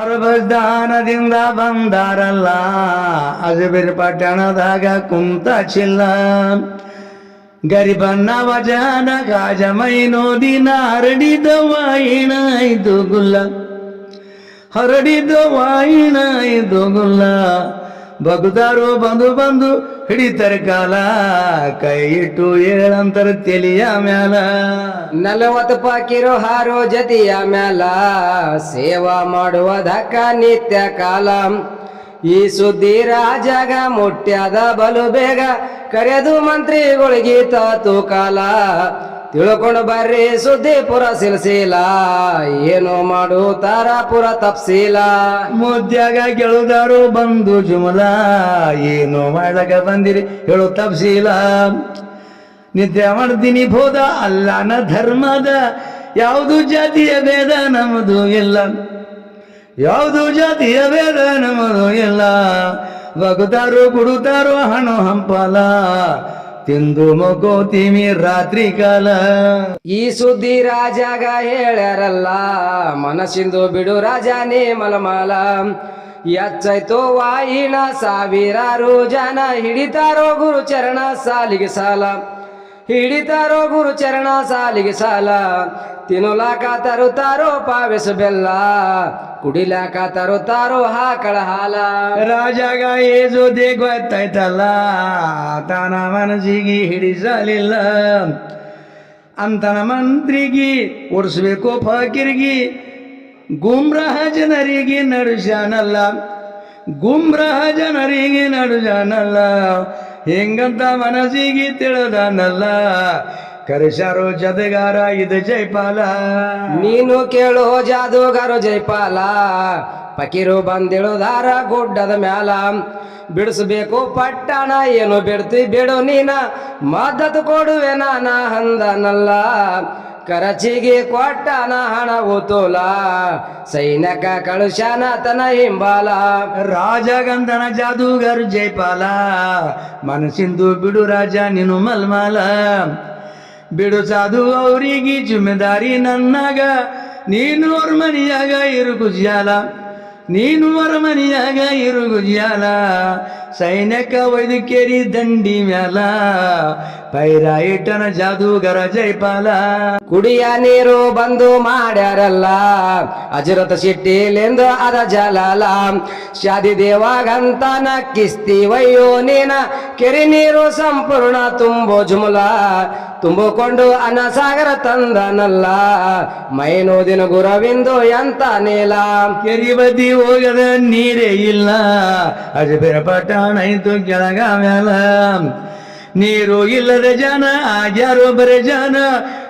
ಅರಬದಾನದಿಂದ ಬಂದಾರಲ್ಲ, ಅಜಬಿರ್ ಪಟ್ಟಣದಾಗ ಕುಂತ ಚಿಲ್ಲ. ಗರಿಬನ್ನ ವಜನ ಗಾಜ ಮೈನೋದಿನ ಹರಡಿದ ವಾಯಿಣ ಇದು ಗುಲ್ಲ. ಹರಡಿದ ವಾಯಿಣ ಇದು ಗುಲ್ಲ. ಬಗುದಾರು ಬಂದು ಬಂದು ಹಿಡಿತಾರೆ ಕಾಲ ಕೈ ಇಟ್ಟು ಏಳಂತರ ತೆಲಿಯ ಮ್ಯಾಲ. ನಲವತ್ತು ಪಾಕಿರೋ ಹಾರೋ ಜತಿಯ ಮ್ಯಾಲ, ಸೇವಾ ಮಾಡುವುದಕ್ಕ ನಿತ್ಯ ಕಾಲ. ಈ ಸುದ್ದಿ ರಾಜಾಗ ಮುಟ್ಟ್ಯಾದ ಬಲು ಬೇಗ, ಕರೆದು ಮಂತ್ರಿಗಳಿಗೀತ ತೂಕಾಲ ತಿಳ್ಕೊಂಡು ಬರ್ರಿ ಸುದ್ದಿ ಪುರ ಸಿಲ್ಸಿಲ, ಏನು ಮಾಡು ಪುರ ತಪ್ಸಿಲ. ಮುದ್ಯಾಗ ಗೆಳುದಾರು ಬಂದು ಜುಮಲ, ಏನು ಮಾಡಾಗ ಬಂದಿರಿ ಹೇಳು ತಪ್ಸಿಲ್ಲ ನಿದ್ದೆ ಮಾಡ್ತೀನಿ ಬೋದ ಅಲ್ಲನ ಧರ್ಮದ ಯಾವುದು ಜಾತಿಯ ಭೇದ ನಮ್ಮದು ಇಲ್ಲ. ಯಾವುದು ಜಾತಿಯ ಭೇದ ನಮ್ಮದು ಇಲ್ಲ. ಬಗುತಾರು ಕುಡುತ್ತಾರೋ ಹಣ್ಣು ಹಂಪಲ ತಿಂದು ಮಗೋತೀವಿ ರಾತ್ರಿ ಕಾಲ ಈ ಸುದ್ದಿ ರಾಜಾಗ ಹೇಳ್ಯಾರಲ್ಲ, ಮನಸ್ಸಿಂದು ಬಿಡು ರಾಜ ನೀ ಮಲಮಲ. ಎಚ್ಚೈತೋ ವಾಯಿನ ಸಾವಿರಾರು ಜನ ಹಿಡಿತಾರೋ ಗುರು ಚರಣ ಸಾಲಿಗೆ ಸಾಲ. ಹಿಡಿತಾರೋ ಗುರು ಚರಣ ಸಾಲಿಗೆ ಸಾಲ. ತಿನ್ನುಲಾಕ ತರುತ್ತಾರೋ ಪಾವೆಸ ಬೆಲ್ಲ. ಕುಡಿಲಾಕ ತರುತ್ತಾರೋ ಹಾಕಳ ಹಾಲ. ರಾಜಾಗ ಏಜು ಗೊತ್ತಾಯ್ತಲ್ಲ, ತನ ಮನಸ್ಸಿಗೆ ಹಿಡಿಸಲಿಲ್ಲ. ಅಂತನ ಮಂತ್ರಿಗೆ ಓಡಿಸ್ಬೇಕು ಫಕೀರ್ಗಿ, ಗುಮ್ರಹ ಜನರಿಗೆ ನಡುಜಾನಲ್ಲ ಗುಮ್ರಹ ಜನರಿಗೆ ನಡುಜಾನಲ್ಲ ಹೆಂಗಂತ ಮನಸ್ಸಿಗೆ ತಿಳಿದನಲ್ಲ ಕರೆಸಾರೋ ಜದಗಾರ ಇದು ಜೈಪಾಲ. ನೀನು ಕೇಳೋ ಜಾದೂಗಾರು ಜೈಪಾಲ. ಪಕೀರು ಬಂದಿಳುದಾರ ಗುಡ್ಡದ ಮ್ಯಾಲ. ಬಿಡಿಸ್ಬೇಕು ಪಟ್ಟಣ, ಏನು ಬಿಡ್ತಿ ಬಿಡು ನೀನ. ಮದ್ದತ್ತು ಕೊಡುವೆ ನಾನ ಹಂದನಲ್ಲ ಕರಚಿಗೆ ಕೊಟ್ಟನ ಹಣ ತೋಲ ಸೈನಿಕ ಕಳುಷನ ತನ ಹಿಂಬಾಲ. ರಾಜಗಂಧನ ಜಾದೂಗರು ಜೈಪಾಲ ಮನಸ್ಸಿಂದು ಬಿಡು ರಾಜ ನೀನು ಮಲ್ಮಾಲ. ಬಿಡು ಸಾಧು ಅವರಿಗೆ ಜುಮ್ಮೆದಾರಿ ನನ್ನಾಗ, ನೀನು ಮನೆಯಾಗ ಇರು ಗುಜಿಯಾಲ. ನೀನು ಮನೆಯಾಗ ಇರು ಗುಜಿಯಾಲ, ಸೈನ್ಯಕ ವೈದ್ಯಕೇರಿ ದಂಡಿ ಮ್ಯಾಲ. ಪೈರ ಇಟ್ಟನ ಜಾದೂಗರ ಜೈಪಾಲ ಕುಡಿಯ ನೀರು ಬಂದು ಮಾಡ್ಯಾರಲ್ಲ ಅಜರತ ಸಿಟ್ಟಿಲೆಂದು ಅದ ಜಲಾಲ. ಶಾದಿ ದೇವಾಗಂತನ ಕಿಸ್ತೀವಯ್ಯೋ ನೀನ ಕೆರೆ ನೀರು ಸಂಪೂರ್ಣ ತುಂಬೋ ಜುಮುಲ. ತುಂಬಿಕೊಂಡು ಸಾಗರ ತಂದನಲ್ಲ ಮೈನೋದಿನ ಗುರವಿಂದು ಎಂತ ನೀಲ. ಕೆರಿ ಬದಿ ಹೋಗದ ನೀರೇ ಇಲ್ಲ ಅಜಬೇರ ಪಟ್ಟಣ ಇದ್ದು ಕೆಳಗ ಮ್ಯಾಲ. ನೀರು ಇಲ್ಲದ ಜನ ಯಾರೋ ಬರೆ ಜನ.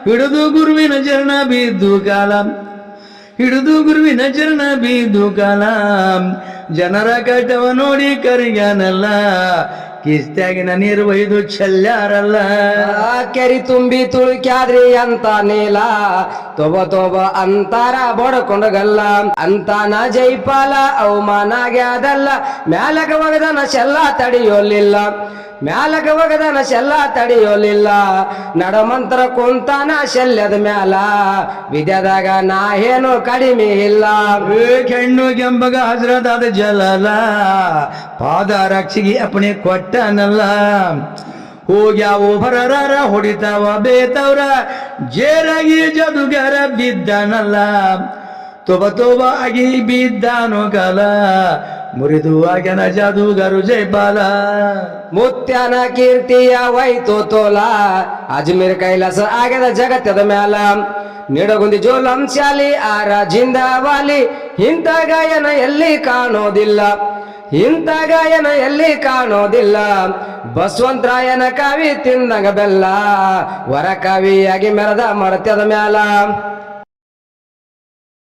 ಹಿಡಿದು ಗುರುವಿನ ಚರಣ ಬಿದ್ದು ಕಾಲ. ಹಿಡಿದು ಗುರುವಿನ ಚರಣ ಬಿದ್ದು ಕಾಲ. ಜನರ ಕಟವ ನೋಡಿ ಕರಿಗಾನಲ್ಲ ಕಿಸ್ತಾಗಿನ ನೀರು ಒಯ್ದು ಚೆಲ್ಲಾರಲ್ಲ ಕೆರಿ ತುಂಬಿ ತುಳುಕ್ಯಾದ್ರಿ ಅಂತ ನೀಲ. ತೊಬ ತೊಬ ಅಂತಾರ ಬಡ್ಕೊಂಡಗಲ್ಲ. ಅಂತಾನ ಜೈಪಾಲ ಅವಮಾನ ಆಗ್ಯಾದಲ್ಲ ಮ್ಯಾಲಕ ಒಗದನ ಚೆಲ್ಲ ತಡೆಯೋಲಿಲ್ಲ ಮ್ಯಾಲಕ ಒಗದನ ಶೆಲ್ಲ ತಡೆಯೋಲಿಲ್ಲ. ನಡಮಂತ್ರ ಕುಂತಾನ ಶಲ್ಯದ ಮ್ಯಾಲ. ವಿದ್ಯದಾಗ ನಾ ಏನು ಕಡಿಮೆ ಇಲ್ಲ. ಕೆಣ್ಣು ಕೆಂಬಗ ಹಜರದಾದ ಜಲಲ. ಪಾದ ರಕ್ಷಿಗೆ ಅಪಣೆ ಕೊಟ್ಟನಲ್ಲ. ಹೋಗ್ಯಾವು ಬರರ ಹೊಡಿತಾವ ಬೇತವ್ರ. ಜೇರಾಗಿ ಜದುಗರ ಬಿದ್ದನಲ್ಲ. ತೋಬ ತೋಬ ಆಗಿ ಬಿದ್ದಾನು ಕಾಲ. ಮುರಿದು ಆಗ್ಯನ ಜಾದೂಗರು ಜೈಪಾಲ ಮುತ್ಯನ ಕೀರ್ತಿಯ ವೈತು ತೋಲ. ಅಜ್ಮೀರ್ ಕೈಲಾಸ ಆಗ್ಯದ ಜಗತ್ತದ ಮ್ಯಾಲ. ನಿಡಗುಂದಿ ಜೋಲಂಶಾಲಿ ಆರ ಜಿಂದಾವಾಲಿ. ಇಂಥ ಗಾಯನ ಎಲ್ಲಿ ಕಾಣೋದಿಲ್ಲ? ಇಂಥ ಗಾಯನ ಎಲ್ಲಿ ಕಾಣೋದಿಲ್ಲ? ಬಸವಂತರಾಯನ ಕವಿ ತಿಂದಂಗ ಬೆಲ್ಲ. ವರ ಕವಿಯಾಗಿ ಮೆರೆದ ಮರತ್ಯದ ಮ್ಯಾಲ.